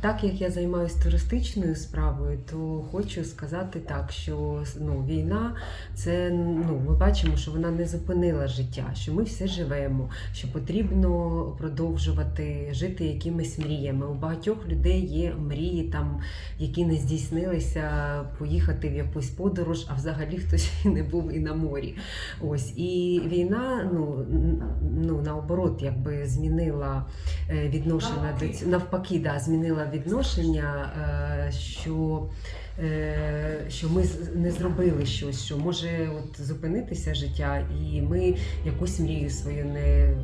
Так як я займаюся туристичною справою, то хочу сказати так, що ну, війна це ну, ми бачимо, що вона не зупинила життя, що ми все живемо, що потрібно продовжувати жити якимись мріями. У багатьох людей є мрії, там, які не здійснилися, поїхати в якусь подорож, а взагалі хтось не був і на морі. Ось і війна, ну, ну наоборот, якби змінила е, відношення до цього навпаки, да, змінила відношення, е, що, що ми не зробили щось, що може от зупинитися життя, і ми якусь мрію свою не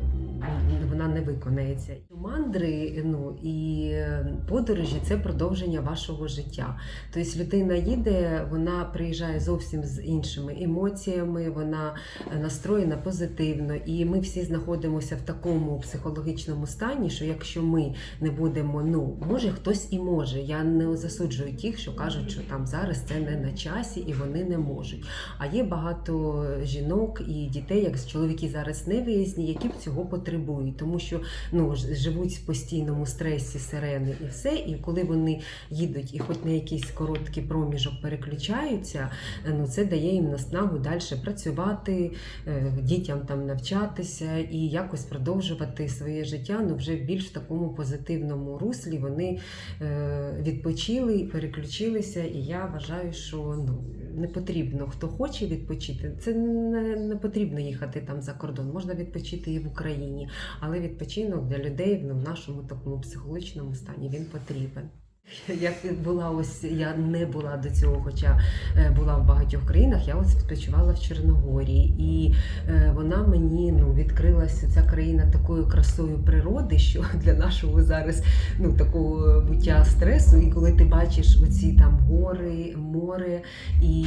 вона не виконається. Мандри ну і е, подорожі це продовження вашого життя. Тобто людина їде, вона приїжджає зовсім з іншими емоціями, вона е, настроєна позитивно, і ми всі знаходимося в такому психологічному стані, що якщо ми не будемо, ну може хтось і може. Я не засуджую тих, що кажуть, що там зараз це не на часі і вони не можуть. А є багато жінок і дітей, як чоловіки зараз не виїзні, які б цього потребують, тому що ну живуть в постійному стресі, сирени і все. І коли вони їдуть і хоч на якийсь короткий проміжок переключаються, е, ну це дає їм наснагу далі працювати, е, дітям там навчатися і якось продовжувати своє життя. Ну вже більш такому позитивному руслі вони е, відпочили, переключилися. І я вважаю, що ну не потрібно, хто хоче відпочити, це не, не потрібно їхати там за кордон. Можна відпочити і в Україні, але відпочинок для людей ну, в нашому такому психологічному стані він потрібен. Як була ось я не була до цього, хоча е, була в багатьох країнах, я ось відпочивала в Чорногорії, і е, вона мені ну відкрилася ця країна такою красою природи, що для нашого зараз ну такого буття стресу. І коли ти бачиш оці там гори, море і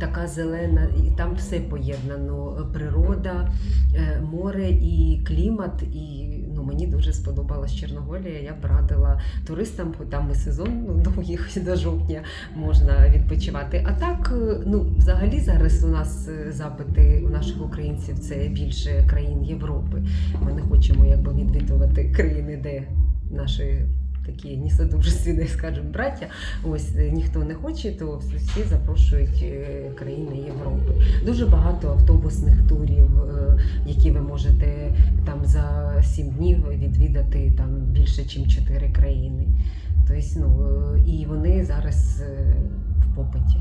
така зелена, і там все поєднано: природа, е, море і клімат. І ну мені дуже сподобалась Чорноголія. Я б радила туристам, хоч там і сезон ну, довгий, до жовтня можна відпочивати. А так, е, ну взагалі зараз у нас е, запити у наших українців це більше країн Європи. Ми не хочемо якби відвідувати країни, де наші. Такі несодружественні, скажімо, браття, ось е, ніхто не хоче, то всі запрошують е, країни Європи. Дуже багато автобусних турів, е, які ви можете там за 7 днів відвідати там більше, ніж 4 країни. Тобто, ну, і вони зараз в попиті.